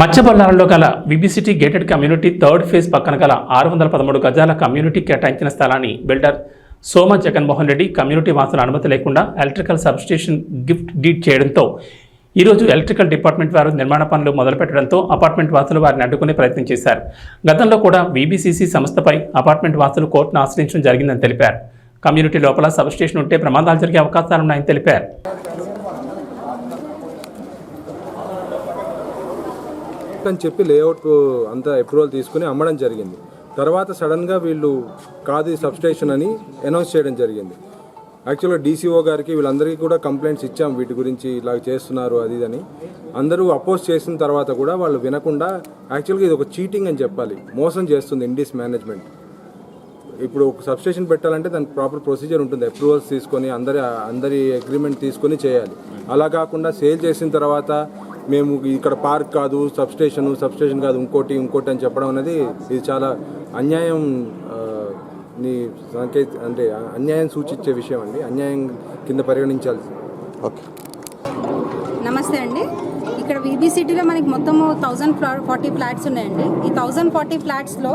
మత్స్యబల్లారంలో గల విబిసిటీ gated community third phase పక్కన గల ఆరు వందల పదమూడు గజాల కమ్యూనిటీ కేటాయించిన స్థలాన్ని బిల్డర్ సోమ జగన్మోహన్ రెడ్డి కమ్యూనిటీ వాసుల అనుమతి లేకుండా ఎలక్ట్రికల్ సబ్స్టేషన్ గిఫ్ట్ డీడ్ చేయడంతో ఈరోజు ఎలక్ట్రికల్ డిపార్ట్మెంట్ వారు నిర్మాణ పనులు మొదలుపెట్టడంతో అపార్ట్మెంట్ వాసులు వారిని అడ్డుకునే ప్రయత్నం చేశారు. గతంలో కూడా బీబీసీసీ సంస్థపై అపార్ట్మెంట్ వాసులు కోర్టును ఆశ్రయించడం జరిగిందని తెలిపారు. కమ్యూనిటీ లోపల సబ్స్టేషన్ ఉంటే ప్రమాదాలు జరిగే అవకాశాలున్నాయని తెలిపారు. అని చెప్పి లేఅవుట్ అంతా అప్రూవల్ తీసుకుని అమ్మడం జరిగింది. తర్వాత సడన్గా వీళ్ళు కాదు ఇది సబ్స్టేషన్ అని అనౌన్స్ చేయడం జరిగింది. యాక్చువల్గా డీసీఓ గారికి వీళ్ళందరికీ కూడా కంప్లైంట్స్ ఇచ్చాం వీటి గురించి ఇలా చేస్తున్నారు అది ఇది అని. అందరూ అపోజ్ చేసిన తర్వాత కూడా వాళ్ళు వినకుండా యాక్చువల్గా ఇది ఒక చీటింగ్ అని చెప్పాలి. మోసం చేస్తుంది ఇండీస్ మేనేజ్మెంట్ ఇప్పుడు ఒక సబ్స్టేషన్ పెట్టాలంటే దానికి ప్రాపర్ ప్రొసీజర్ ఉంటుంది. అప్రూవల్స్ తీసుకొని అందరి అందరి అగ్రిమెంట్ తీసుకొని చేయాలి. అలా కాకుండా సేల్ చేసిన తర్వాత మేము ఇక్కడ పార్క్ కాదు సబ్స్టేషన్ సబ్స్టేషన్ కాదు ఇంకోటి ఇంకోటి అని చెప్పడం అనేది ఇది చాలా అన్యాయం నీ ని అంటే అన్యాయం సూచించే విషయం అండి. అన్యాయం కింద పరిగణించాల్సి ఓకే. నమస్తే అండి. ఇక్కడ విబీ సిటీలో మనకి మొత్తము థౌజండ్ ఫార్టీ ఫ్లాట్స్ ఉన్నాయండి ఈ థౌజండ్ ఫార్టీ ఫ్లాట్స్లో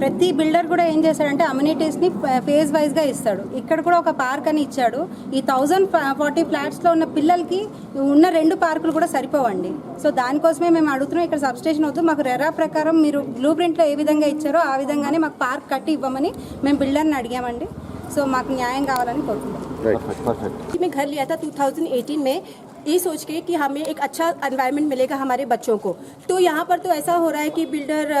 ప్రతి బిల్డర్ కూడా ఏం చేశాడంటే అమ్యూనిటీస్ని ఫేజ్ వైజ్గా ఇస్తాడు ఇక్కడ కూడా ఒక పార్క్ అని ఇచ్చాడు ఈ థౌజండ్ ఫార్టీ ఫ్లాట్స్లో ఉన్న పిల్లలకి ఉన్న రెండు పార్కులు కూడా సరిపోవండి సో దానికోసమే మేము అడుగుతున్నాం ఇక్కడ సబ్స్టేషన్ వద్దు మాకు రెరా ప్రకారం మీరు బ్లూ ప్రింట్లో ఏ విధంగా ఇచ్చారో ఆ విధంగానే మాకు పార్క్ కట్టి ఇవ్వమని మేము బిల్డర్ని అడిగామండి సో మాకు న్యాయం కావాలని కోరుకుంటున్నాం రైట్ పర్ఫెక్ట్ मैं घर लिया था 2018 में ये सोच के कि हमें एक अच्छा एनवायरनमेंट मिलेगा हमारे बच्चों को। तो यहाँ पर तो ऐसा हो रहा है कि बिल्डर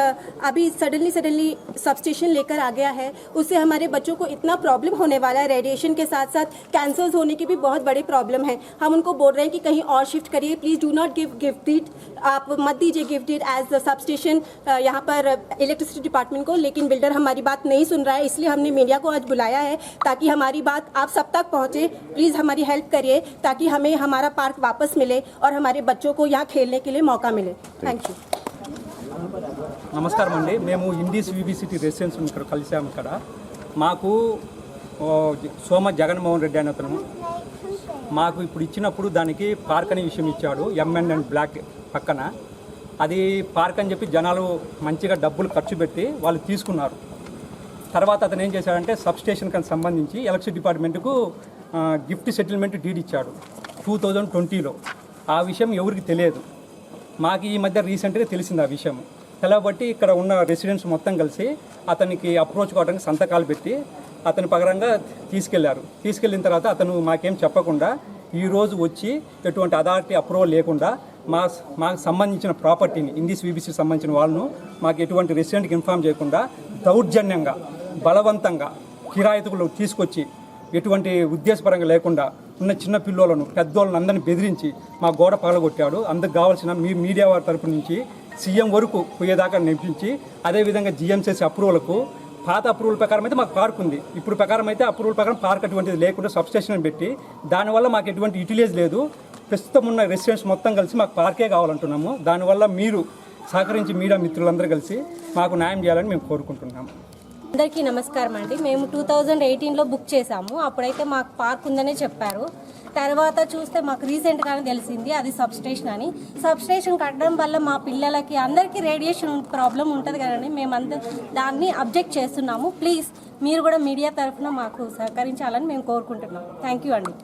अभी सडनली सडनली सबस्टेशन लेकर आ गया है। उससे हमारे बच्चों को इतना प्रॉब्लम होने वाला है रेडिएशन के साथ साथ कैंसर्स होने की भी बहुत बड़े प्रॉब्लम है। हम उनको बोल रहे हैं कि कहीं और शिफ्ट करिए। Please do not give gift it आप मत दीजिए gift it as the substation यहाँ पर इलेक्ट्रिसिटी डिपार्टमेंट को। लेकिन बिल्डर हमारी बात नहीं सुन रहा है, इसलिए हमने मीडिया को आज बुलाया है ताकि हमारी बात आप सब तक पहुँचे। प्लीज़ हमारी हेल्प करिए ताकि हमें हमारा पार्क वापस मिले और हमारे बच्चों को यहाँ खेलने के लिए मौका मिले थैंक यू నమస్కారం అండి మేము ఇండీస్ విబిసిటీ రెసిడెన్స్ ఇక్కడ కలిసాము ఇక్కడ మాకు ఓ, సోమ జగన్మోహన్ రెడ్డి అనే అతను మాకు ఇప్పుడు ఇచ్చినప్పుడు దానికి పార్క్ అనే విషయం ఇచ్చాడు ఎంఎన్ అండ్ బ్లాక్ పక్కన అది పార్క్ అని చెప్పి జనాలు మంచిగా డబ్బులు ఖర్చు పెట్టి వాళ్ళు తీసుకున్నారు తర్వాత అతను ఏం చేశాడంటే సబ్ స్టేషన్కి సంబంధించి ఎలక్ట్రిసిటీ డిపార్ట్మెంట్కు ఆ, గిఫ్ట్ సెటిల్మెంట్ డీడ్ ఇచ్చాడు టూ థౌజండ్ ట్వంటీలో ఆ విషయం ఎవరికి తెలియదు. మాకు ఈ మధ్య రీసెంట్గా తెలిసింది ఆ విషయం. తెలబట్టి ఇక్కడ ఉన్న రెసిడెంట్స్ మొత్తం కలిసి అతనికి అప్రోచ్ కావడానికి సంతకాలు పెట్టి అతని పగరంగా తీసుకెళ్ళారు. తీసుకెళ్ళిన తర్వాత అతను మాకేం చెప్పకుండా ఈరోజు వచ్చి ఎటువంటి అథారిటీ అప్రూవల్ లేకుండా మా మాకు సంబంధించిన ప్రాపర్టీని ఇంగ్లీష్ వీబీసీ సంబంధించిన వాళ్ళను మాకు ఎటువంటి రెసిడెంట్కి ఇన్ఫామ్ చేయకుండా దౌర్జన్యంగా బలవంతంగా కిరాయితులు తీసుకొచ్చి ఎటువంటి ఉద్దేశపరంగా లేకుండా ఉన్న చిన్న పిల్లలను పెద్దోళ్ళని అందరిని బెదిరించి మా గోడ పగలగొట్టాడు. అందుకు కావాల్సిన మీ మీడియా వారి తరపు నుంచి సీఎం వరకు పోయేదాకా నింపించి అదేవిధంగా జిఎంసీసీ అప్రూవల్కు పాత అప్రూవల్ ప్రకారం అయితే మాకు పార్క్ ఉంది. ఇప్పుడు ప్రకారం అయితే అప్రూవల్ ప్రకారం పార్క్ అటువంటిది లేకుండా సబ్స్టేషన్ పెట్టి దానివల్ల మాకు ఎటువంటి యూటిలైజ్ లేదు. ప్రస్తుతం ఉన్న రెసిడెంట్స్ మొత్తం కలిసి మాకు పార్కే కావాలంటున్నాము. దానివల్ల మీరు సహకరించి మీడియా మిత్రులందరూ కలిసి మాకు న్యాయం చేయాలని మేము కోరుకుంటున్నాము. అందరికీ నమస్కారం అండి. మేము టూ థౌజండ్ ఎయిటీన్లో బుక్ చేసాము అప్పుడైతే మాకు పార్క్ ఉందనే చెప్పారు. తర్వాత చూస్తే మాకు రీసెంట్గానే తెలిసింది అది సబ్ స్టేషన్ అని. సబ్ స్టేషన్ కట్టడం వల్ల మా పిల్లలకి అందరికీ రేడియేషన్ ప్రాబ్లం ఉంటుంది కదండి. మేమంతా దాన్ని అబ్జెక్ట్ చేస్తున్నాము. ప్లీజ్ మీరు కూడా మీడియా తరఫున మాకు సహకరించాలని మేము కోరుకుంటున్నాం. థ్యాంక్ యూ అండి.